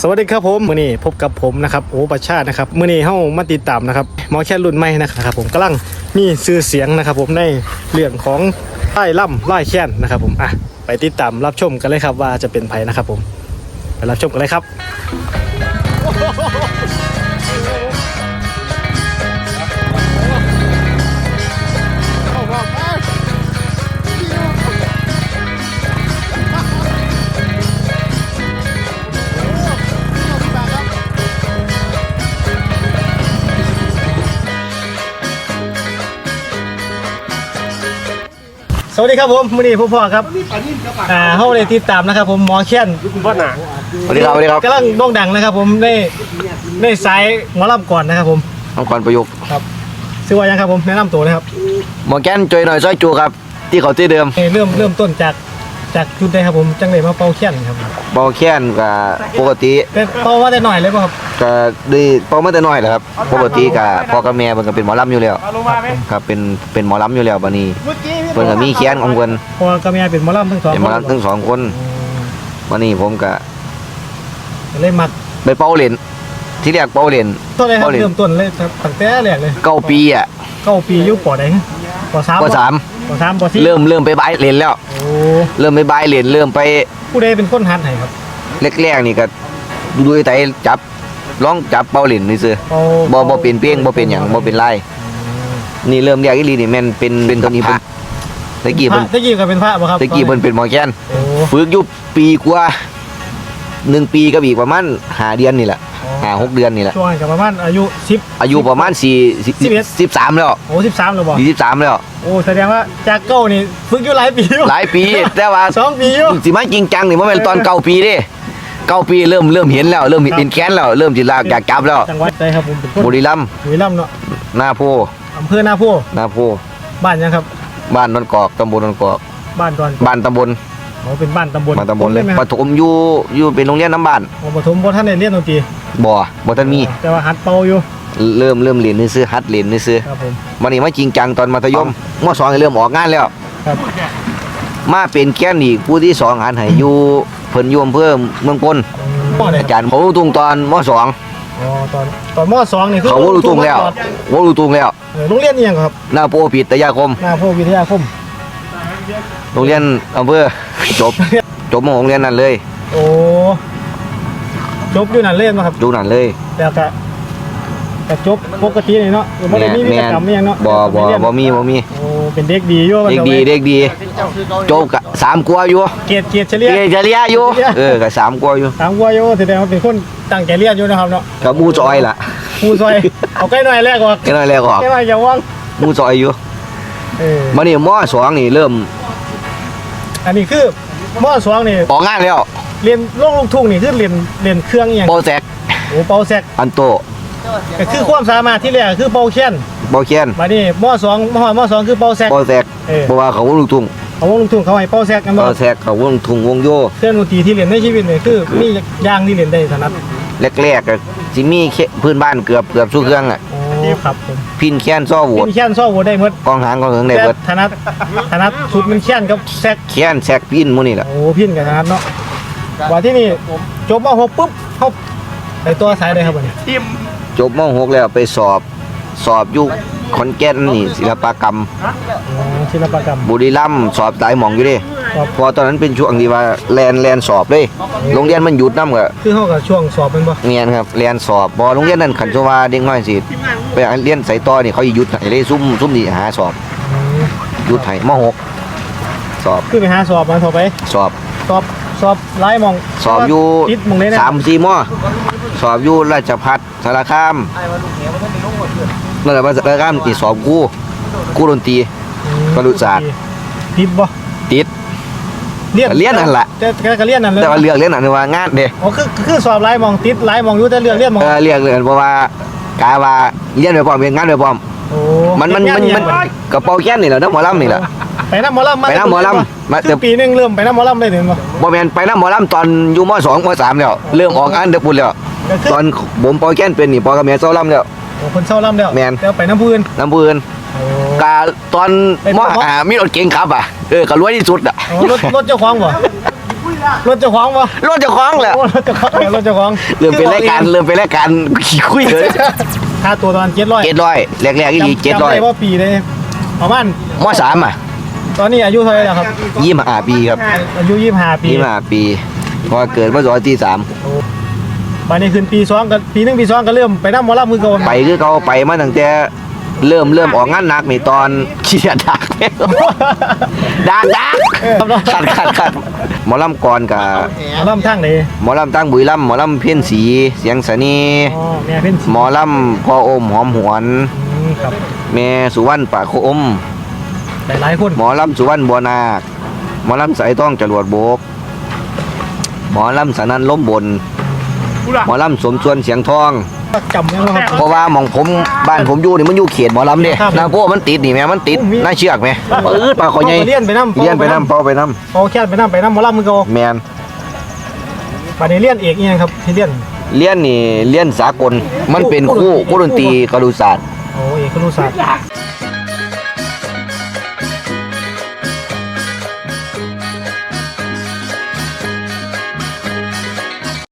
สวัสดีครับผมมื่อนี้พบกับผมนะครับโอประชาตินะครับมื่อนี้เฮามาติดตามนะครับหมอแค่รุ่นใหม่นะครับผมกำลังมีซื้อเสียงนะครับ ผมในเรื่องของไล่ล่ำไล่แค้นนะครับผมอะไปติดตามรับชมกันเลยครับว่าจะเป็นไผนะครับผมไปรับชมกันเลยครับ สวัสดีครับผมมื่อนี้พ่อๆครับอ่าเฮาได้ติดตามนะครับ ผมหมอแค้นพ่อหนาสวัสดีครับสวัสดีครับกำลังโด่งดังนะครับ ผมในในสายหมอลำก่อนนะครับ ผมมังกรประยุกต์ครับชื่อว่ายังครับผมแนะนำตัวนะครับหมอแกนจอยหน่อยซอยจูครับ ที่เขาที่เดิมเอ่อเริ่มเริ่มต้นจาก จากจุดใดครับผมจังเลยมาเป่าแค้นครับเบาแค้นกับปกติเป็นเป่าว่าแต่หน่อยเลยป่ะครับก็ดีเป้ามาแต่น้อยแหละครับ ปกติกับพ่อกับแม่เพิ่นก็เป็นหมอลำอยู่แล้วลงมาไหมครับเป็นเป็นหมอลำอยู่แล้วบัดนี้เพิ่นก็มีแค้นของเพิ่นพอกับเมียเป็นหมอลำทั้งสองเป็นหมอลำทั้งสองคนบัดนี้ผมก็เลยมักไปเป่าเล่นที่แรกเป่าเล่นต้นเลยครับเป่าเล่นเริ่มต้นเลยครับตั้งแต่แรกเลยเก้าปีอะเก้าปีอยุคปอใดฮะ ปอสามปสามปอสามปอสี่เริ่มเริ่มไปบายเล่นแล้ว โอ้เริ่มไปบายเล่นเริ่มไปผู้ใดเป็นคนหัดให้ครับแรกๆนี่ก็ดูไอ้ไตจับร้องจับเป่าเล่นนี่ซื่อเป่าบ่บ่เป็นเพียงบ่เป็นหยังบ่เป็นไรนี่เริ่มแรกอีหลีนี่แม่นเป็นเป็นตัวนี้เป็นตะกี้พระเพิ่นตะกี้ก็เป็นพระบ่ครับตะกี้เพิ่นเป็นหมอแคนโอ้ฝึกอยู่ปีกว่า หนึ่งปีกับอีกประมาณห้าเดือนนี่แหละห้าหกเดือนนี่แหละช่วงนั้นกับประมาณอายุสิบ อายุประมาณสี่สิบเอ็ดสิบสามแล้วโอ้สิบสามแล้วบ่ยี่สิบสามแล้ว โอ้แสดงว่าจากเก้านี่ฝึกอยู่หลายปีอยู่หลายปี แต่ว่าสองปีอยู่สิมาจริงจังนี่บ่แม่นตอนเก้าปีเด้เก้าปีเริ่มเริ่มเห็นแล้ว เริ่มเป็นแค้นแล้ว เริ่มจิลากอยากจับแล้ว จังหวัดใดครับผมเป็นคนบุรีรัมย์บุรีรัมย์เนาะหน้าโพอำเภอนาโพหน้าโพบ้านยังครับ บ้านนนกอกตำบลนนกอกบ้านดอนบ้านตำบล เขาเป็นบ้านตำบลบ้านตำบลเลยไหมคปรับฐมอยู่อยู่เป็นโรงเรียนน้ำบ้านโอ้ปฐมบ่ท่านได้เรียนดนตรีบ่บ่ทันมีแต่ว่าหัดเป่าอยู่เริ่มเริ่มเรียนนี่ซื้อฮัดเรียนนี่ซื้อครับผม มันนี่มาจริงจังตอนมัธยมมสองเริ่มออกงานแล้ว ครับมาเป็นแค้นอีกผู้ที่สองหันให้อยู่เพิ่นอยู่อำเภอเมืองพลมอไหนอาครับจารย์เขารู้ตุงตอนมสองอ๋อตอนตอนมสองนี่คือเขารู้ตุงแล้วว่ารู้ตุงแล้วเออโรงเรียนนี่ยังครับหน้าโปปิตยาคมหน้าโพวิทยาคม โรงเรียนอำเภอจบ จบมโรงเรียนนั่นเลย โอ้จบอยู่นั่นเล่นมาครับดูนั่นเลยแล้วก็แต่จบปกตินี่เนาะบ่ได้มีวิธีกรรมอิหยังเนาะบ่บ่เรียนบ่มีบ่มีโอ้เป็นเด็กดีอยู่ว่าเด็กจะดีไว้เด็กดีจบกะสามกว่าอยู่เกียรติเกียรติเฉลี่ยเกจะเลียอยู่เฉลี่ยเออกะสามกว่าอยู่ถามว่าโยแสดงว่าเป็นคนตั้งใจเรียนอยู่นะครับเนาะกับหมูจอยล่ะครูซอยเอาใกล้หน่อยแรกก่อนแค่น้อยแล้วก็ออกใกล้หน่อยอย่าว่างหมูจอยอยู่ เออมานี่มสองนี่เริ่มอันนี้คือมอสองนี่ออกงานแล้วเรียนโลกลูกทุ่งนี่คือเรียนเรียนเครื่องอหย่างบอแซกโอ้เป่าแซกอันโตก็คือความสามารถที่แรกก็คือเป่าแค้นบอเคียนมานี่มอสองมอมอสองคือเป่าแซกบอแซกเออ เพราะว่าเขาวงลูกทุ่งเอาวงลูกทุ่งเขาให้เป่าแซกกันบบ่อแซกเขาวงทุ่งวงโยเครื่องดนตรีที่เรียนในชีวิตนี่คือมีอย่างที่เรียนได้ถนัดแรกๆก็สิมีแค่พื้นบ้านเกือบเกือบทุกเครื่องอะโอ้ ครับผมพินแค้นซ้อโหวเป็ดนแค้นซ้อหัวได้หมดกองหางกองเหิงได้แต่เบิดถนัดถนัดสุดมันแค้นกับแซกแค้นแซกพินหมู่นี่แหละโอ้พินกับถนัดเนาะว่าที่นี่จบมหกปุ๊บเขาไปตัวสายเลยครับวันนี้ทีมจบม .6 แล้วไปสอบสอบอยู่ขอนแก่นนี่ศิลปกรรมอ๋อศิลปกรรมบุรีรัมย์สอบหลายหม่องอยู่เดิ ครับพอตอนนั้นเป็นช่วงที่ว่าแลนแลนสอบเลยโรงเรียนมันหยุดนำก็คือเขากับช่วงสอบเป็นบ่เงียนครับแลนสอบบ่โรงเรียนนั้นขันโซว่าเด็กน้อยสิไปเรียนสายต่อนี่เขาสิหยุดให้ได้ซุ่มซุ่มนี่หาสอบอืมหยุดให้ม .6 สอบคือไปหาสอบมาต่อไป สอบสอบสอบไล่มองสอบอยู่ติดหมองเลยนะสามสี่มสอบอยู่ราชพัฒสารคามราชพัฒสารคามนี่สอบครู่ครู่ดนตรีอืมบรรลุศาสตร์ติดบ่ติด เรียนเรียนนั่นล่ะแต่แต่ก็เรียนนั่นเลยแต่ว่าเลือกเรียนอันนี้ว่างานเด้อ๋อคือคือสอบไล่มองติดไล่มองอยู่แต่เรื่องเรียนมองเออเรียกเลยเพราะว่ากาว่าเรียนไปพร้อมเรียนงานไปพร้อม โอ้มันมันมันมันกระเป๋าแค้นนี่แหละนักหมอลำนี่แหละ ไปน้ำหมอลำมาไปน้ำหมอลำมา คือปีหนึงเริ่มไปน้ำหมอลำได้ถึงบ่บ่แม่นไปน้ำหมอลำตอนอยู่มสองมสามแล้วเริ่มออกงานเด็กปุ่นแล้วก็คือตอนผมปอแค้นเป็นนี่ปอกับแม่เศร้าลำแล้วโอ้คนเศร้าลำแล้วแม่น แล้วไปน้ำพื้นน้ำปืนโอ้ กาตอนเป็นมพ่ออ่ามีรถเก๋งขับอะเออก็รวยที่สุดอะโอ้รถรถเจ้าของบ่รถเจ้าของปะรถเจะคล้าของแหละโอ้รถเจ้าของรถเจ้าของเริ่มเป็นรายการเริ่มเป็นรายการขี้คุยเลยค่าตัวตอนเจ็ดร้อยเจ็ดร้อยแรกๆอีกเจ็ดร้อยว่าปีเลยประมาณมสามอะ ตอนนี้อายุเท่าไหร่แล้วครับยี่สิบห้าปีครับอายุยี่สิบห้าปียี่สิบห้าปีพอเกิดพศที่สามบัดนี้ขึ้นปีสองกันปีหนึ่งปีสองก็เริ่มไปนั่งมอลำมือเก่าไปคือเขาไปมาตั้งแต่ เริ่มเริ่มออกงานหนักนี่ตอนเชียดักดักดักเออครับเนาะขัดขัดขัดหมอลำกรกับหมอลำทั้งเลยหมอลำตั้งบุรีลำหมอลำเพี้ยนสี เสียงสนีอ๋อแม่เพิ่นสิหมอลำพ่ออมหอมหวนอืมครับแม่สุวรรณปากโคอมหลายหลายๆคนหมอลำสุวรรณบัวนาคหมอลำสายต้องจรวดโบกหมอลำสนันล้มบนหมอลำสมส่วนเสียงทอง จำยังบ่ครับเพราะว่าหมองผมบ้านผมอยู่นี่มันอยู่เขตหมอลำเด้ครับนาโพมันติดนี่แม่มันติดโอ้มี น่าเชือกไหมเปิดปลาคอใหญ่เลี้ยนไปน้ำเลี้ยนไปน้ำเป่าไปน้พอแค่ไปน้ำไปน้ำหมอลำมือเก่าำแมนบัดนี้เลี้ยนเอกอีหยังครับที่เลี้ยนเลี้ยนนี่เลี้ยนสากลมันเป็นคู่คู่ดนตรีกระดูศาสตร์โอ้เอกครุศาสตร์